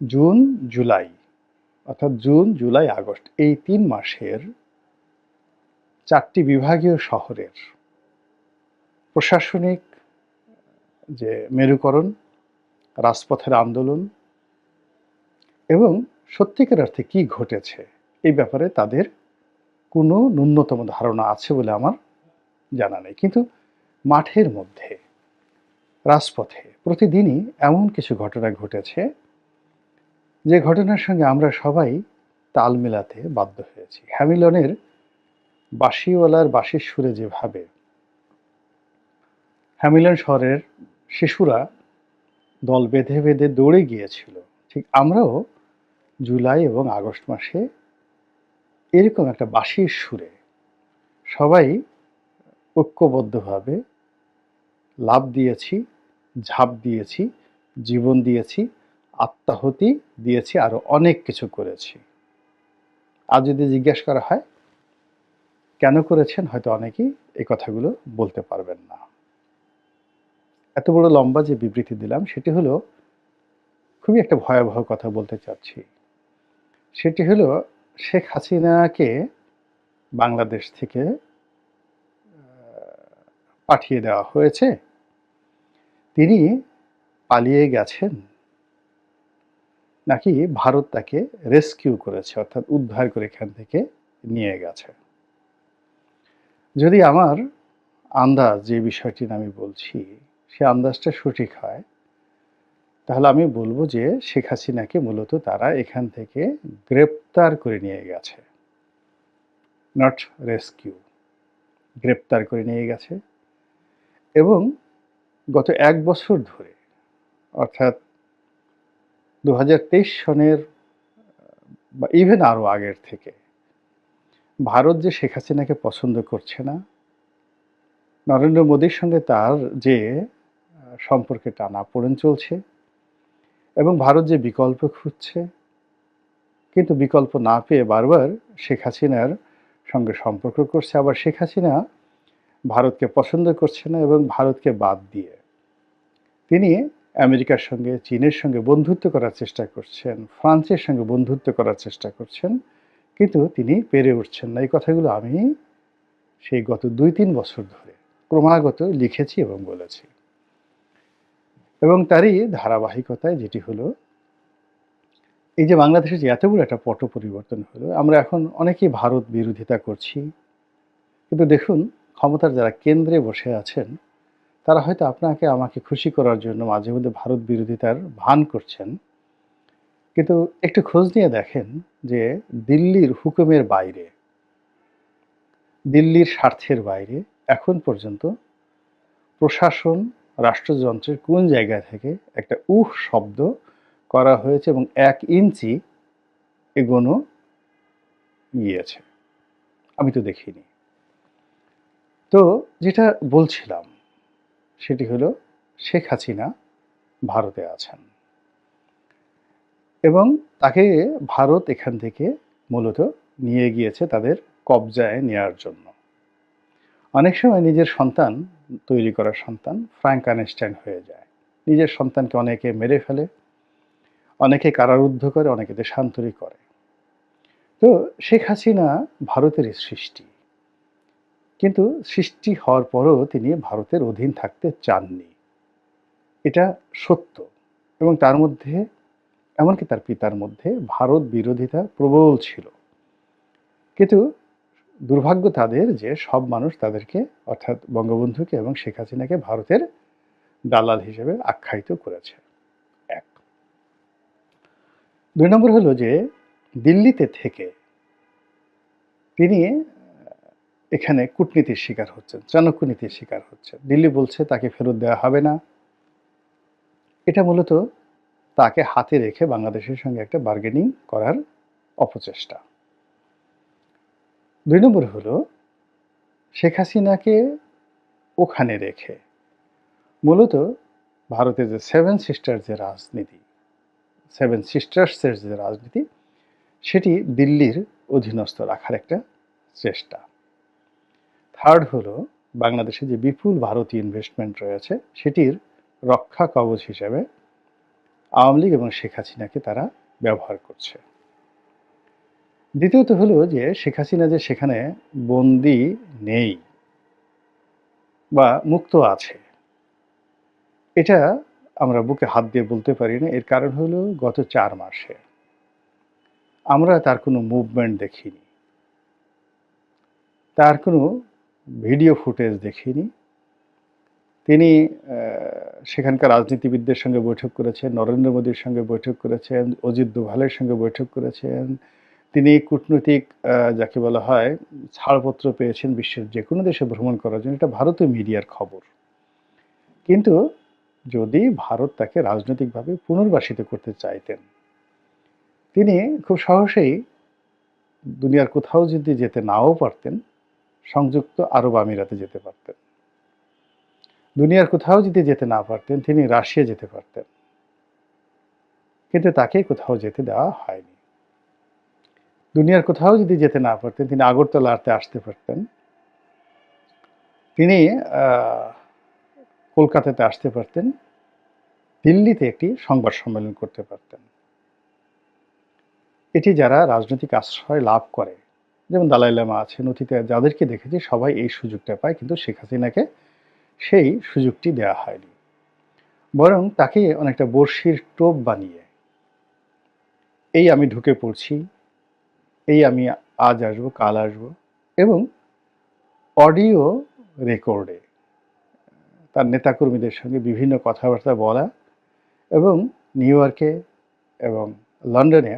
June, July, অর্থাৎ June, July, August, এই তিন মাসের চারটি বিভাগীয় শহরের প্রশাসনিক যে মেরুকরণ, রাজপথের আন্দোলন এবং সত্যিকার অর্থে কি ঘটেছে, এই ব্যাপারে তাদের কোনো ন্যূনতম ধারণা আছে বলে আমার জানা নেই। কিন্তু মাঠের মধ্যে, রাজপথে প্রতিদিনই এমন কিছু ঘটনা ঘটেছে যে ঘটনার সঙ্গে আমরা সবাই তাল মেলাতে বাধ্য হয়েছি। হ্যামিলনের বাঁশিওয়ালার বাঁশির সুরে যেভাবে হ্যামিলন শহরের শিশুরা দল বেঁধে বেঁধে দৌড়ে গিয়েছিল, ঠিক আমরাও জুলাই এবং আগস্ট মাসে এরকম একটা বাঁশির সুরে সবাই ঐক্যবদ্ধভাবে লাভ দিয়েছি, ঝাঁপ দিয়েছি, জীবন দিয়েছি আত্মাহতি দিয়েছি আরও অনেক কিছু করেছি। আর যদি জিজ্ঞেস করা হয়, কেন করেছেন? হয়তো অনেকেই এই কথাগুলো বলতে পারবেন না। এত বড় লম্বা যে বিবৃতি দিলাম, সেটি হলো, খুবই একটা ভয়াবহ কথা বলতে চাচ্ছি। সেটি হলো, শেখ হাসিনাকে বাংলাদেশ থেকে পাঠিয়ে দেওয়া হয়েছে। তিনি পালিয়ে গেছেন নাকি ভারত তাকে রেস্কিউ করেছে, অর্থাৎ উদ্ধার করে এখান থেকে নিয়ে গেছে। যদি আমার আন্দাজ যে বিষয়টি আমি বলছি, সে আন্দাজটা সঠিক হয়, তাহলে আমি বলব যে শেখ হাসিনাকে মূলত তারা এখান থেকে গ্রেপ্তার করে নিয়ে গেছে। নট রেস্কিউ গ্রেপ্তার করে নিয়ে গেছে। এবং গত এক বছর ধরে, অর্থাৎ দু হাজার তেইশ সনের, বা ইভেন আরও আগের থেকে, ভারত যে শেখ হাসিনাকে পছন্দ করছে না, নরেন্দ্র মোদীর সঙ্গে তার যে সম্পর্কে টানা পড়েন চলছে, এবং ভারত যে বিকল্প খুঁজছে, কিন্তু বিকল্প না পেয়ে বারবার শেখ হাসিনার সঙ্গে সম্পর্ক করছে। আবার শেখ হাসিনা ভারতকে পছন্দ করছে না এবং ভারতকে বাদ দিয়ে, তিনি আমেরিকার সঙ্গে, চীনের সঙ্গে বন্ধুত্ব করার চেষ্টা করছেন, ফ্রান্সের সঙ্গে বন্ধুত্ব করার চেষ্টা করছেন, কিন্তু তিনি পেরে উঠছেন না। এই কথাগুলো আমি সেই গত দুই তিন বছর ধরে ক্রমাগত লিখেছি এবং বলেছি। এবং তারই ধারাবাহিকতায় যেটি হলো, এই যে বাংলাদেশে যে এত বড় একটা পট পরিবর্তন হলো, আমরা এখন অনেকেই ভারত বিরোধিতা করছি। কিন্তু দেখুন, ক্ষমতার যারা কেন্দ্রে বসে আছেন তারা হয়তো আপনাকে, আমাকে খুশি করার জন্য মাঝে মধ্যে ভারত বিরোধিতার ভান করছেন। কিন্তু একটু খোঁজ নিয়ে দেখেন যে দিল্লির হুকুমের বাইরে, দিল্লির স্বার্থের বাইরে এখন পর্যন্ত প্রশাসন রাষ্ট্রযন্ত্রের কোন জায়গা থেকে একটা উহ শব্দ করা হয়েছে এবং এক ইঞ্চি এগোনো গিয়েছে। আমি তো দেখিনি। তো যেটা বলছিলাম সেটি হলো শেখ হাসিনা ভারতে আছেন। এবং তাকে ভারত এখান থেকে মূলত নিয়ে গিয়েছে তাদের কবজায় নেওয়ার জন্য। অনেক সময় নিজের সন্তান তৈরি করা সন্তান ফ্র্যাঙ্ক আনস্ট্যান্ড হয়ে যায়। নিজের সন্তানকে অনেকে মেরে ফেলে, অনেকে কারারুদ্ধ করে, অনেকে দেশান্তরী করে। তো শেখ হাসিনা ভারতের সৃষ্টি। কিন্তু সৃষ্টি হওয়ার পরও তিনি ভারতের অধীন থাকতে চাননি। এটা সত্য এবং তার মধ্যে, এমনকি তার পিতার মধ্যে ভারত বিরোধিতা প্রবল ছিল। কিন্তু দুর্ভাগ্য তাদের যে সব মানুষ তাদেরকে, অর্থাৎ বঙ্গবন্ধুকে এবং শেখ হাসিনাকে ভারতের দালাল হিসেবে আখ্যায়িত করেছে। এক। দুই নম্বর হলো যে দিল্লিতে থেকে তিনি এখানে কূটনীতির শিকার হচ্ছেন চাণক্য নীতির শিকার হচ্ছেন দিল্লি বলছে তাকে ফেরত দেওয়া হবে না। এটা মূলত তাকে হাতে রেখে বাংলাদেশের সঙ্গে একটা বার্গেনিং করার অপচেষ্টা। দুই নম্বর হলো, শেখ হাসিনাকে ওখানে রেখে মূলত ভারতের যে সেভেন সিস্টার যে রাজনীতি সেভেন সিস্টার্সের যে রাজনীতি, সেটি দিল্লির অধীনস্থ রাখার একটা চেষ্টা। থার্ড হলো বাংলাদেশে যে বিপুল ভারতীয় ইনভেস্টমেন্ট রয়েছে, সেটির রক্ষা কবচ হিসেবে আওয়ামী লীগ এবং শেখ হাসিনাকে তারা ব্যবহার করছে। দ্বিতীয়ত হলো যে শেখ হাসিনা যে সেখানে বন্দি নেই বা মুক্ত আছে, এটা আমরা বুকে হাত দিয়ে বলতে পারি না। এর কারণ হলো গত চার মাসে আমরা তার কোনো মুভমেন্ট দেখিনি। তার কোনো ভিডিও ফুটেজ দেখিনি। তিনি সেখানকার রাজনীতিবিদদের সঙ্গে বৈঠক করেছেন, নরেন্দ্র মোদীর সঙ্গে বৈঠক করেছেন, অজিত দোভালের সঙ্গে বৈঠক করেছেন। তিনি কূটনৈতিক যাকে বলা হয়, ছাড়পত্র পেয়েছেন বিশ্বের যে কোনো দেশে ভ্রমণ করার জন্য। এটা ভারতীয় মিডিয়ার খবর। কিন্তু যদি ভারত তাকে রাজনৈতিকভাবে পুনর্বাসিত করতে চাইতেন, তিনি খুব সহজেই দুনিয়ার কোথাও যদি যেতে নাও পারতেন সংযুক্ত আরব আমিরাতে যেতে পারতেন। দুনিয়ার কোথাও যদি যেতে না পারতেন, তিনি রাশিয়া যেতে পারতেন। কিন্তু তাকে কোথাও যেতে দেওয়া হয়নি। দুনিয়ার কোথাও যদি যেতে না পারতেন, তিনি আগরতলাতে আসতে পারতেন। তিনি কলকাতাতে আসতে পারতেন। দিল্লিতে একটি সংবাদ সম্মেলন করতে পারতেন। এটি যারা রাজনৈতিক আশ্রয় লাভ করে যেমন দালাই লামা আছেন অতীতে যাদেরকে দেখেছি সবাই এই সুযোগটা পায়, কিন্তু শেখ হাসিনাকে সেই সুযোগটি দেওয়া হয়নি। বরং তাকে অনেকটা বড়শির টোপ বানিয়ে, এই আমি ঢুকে পড়ছি, এই আমি আজ আসব, কাল আসব, এবং অডিও রেকর্ডে তার নেতাকর্মীদের সঙ্গে বিভিন্ন কথাবার্তা বলা এবং নিউ ইয়র্কে এবং লন্ডনে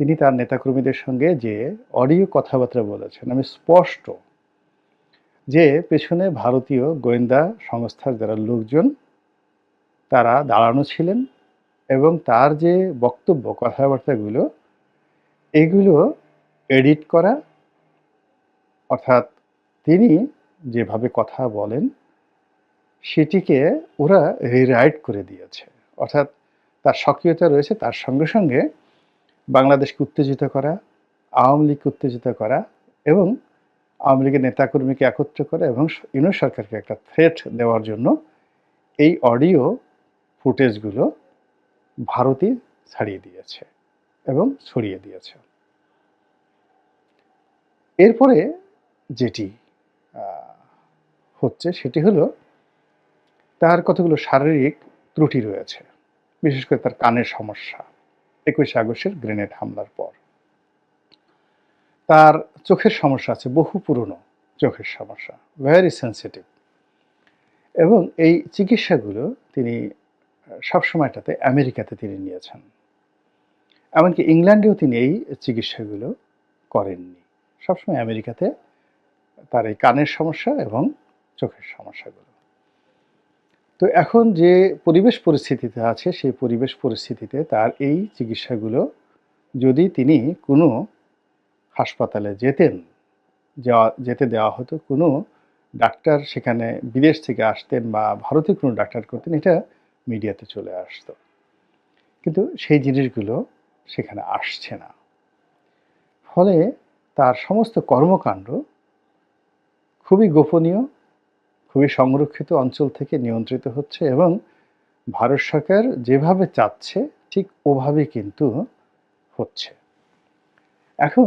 তিনি তার নেতাকর্মীদের সঙ্গে যে অডিও কথাবার্তা বলেছেন, আমি স্পষ্ট যে পেছনে ভারতীয় গোয়েন্দা সংস্থার যারা লোকজন, তারা দাঁড়ানো ছিলেন এবং তার যে বক্তব্য, কথাবার্তাগুলো, এগুলো এডিট করা, অর্থাৎ তিনি যেভাবে কথা বলেন, সেটিকে ওরা রিরাইট করে দিয়েছে। অর্থাৎ তার সক্রিয়তা রয়েছে, তার সঙ্গে সঙ্গে বাংলাদেশকে উত্তেজিত করা, আওয়ামী লীগকে উত্তেজিত করা এবং আওয়ামী লীগের নেতাকর্মীকে একত্র করা এবং ইউনিট সরকারকে একটা থ্রেট দেওয়ার জন্য এই অডিও ফুটেজগুলো ভারতই ছাড়িয়ে দিয়েছে এবং ছড়িয়ে দিয়েছে। এরপরে যেটি হচ্ছে সেটি হলো তার কতগুলো শারীরিক ত্রুটি রয়েছে, বিশেষ করে তার কানের সমস্যা। একুশে আগস্টের গ্রেনেড হামলার পর। তার চোখের সমস্যা আছে, বহু পুরনো চোখের সমস্যা ভেরি সেন্সিটিভ এবং এই চিকিৎসাগুলো তিনি সবসময়টাতে আমেরিকাতে তিনি নিয়েছেন। এমনকি ইংল্যান্ডেও তিনি এই চিকিৎসাগুলো করেননি। সবসময় আমেরিকাতে তার এই কানের সমস্যা এবং চোখের সমস্যাগুলো। তো এখন যে পরিবেশ পরিস্থিতিতে আছে, সেই পরিবেশ পরিস্থিতিতে তার এই চিকিৎসাগুলো যদি তিনি কোনো হাসপাতালে যেতেন, যাওয়া, যেতে দেওয়া হতো, কোনো ডাক্তার সেখানে বিদেশ থেকে আসতেন বা ভারতে কোনো ডাক্তার করতেন, এটা মিডিয়াতে চলে আসতো। কিন্তু সেই জিনিসগুলো সেখানে আসছে না। ফলে তার সমস্ত কর্মকাণ্ড খুবই গোপনীয় খুবই সংরক্ষিত অঞ্চল থেকে নিয়ন্ত্রিত হচ্ছে এবং ভারত সরকার যেভাবে চাচ্ছে ঠিক ওভাবে কিন্তু হচ্ছে। এখন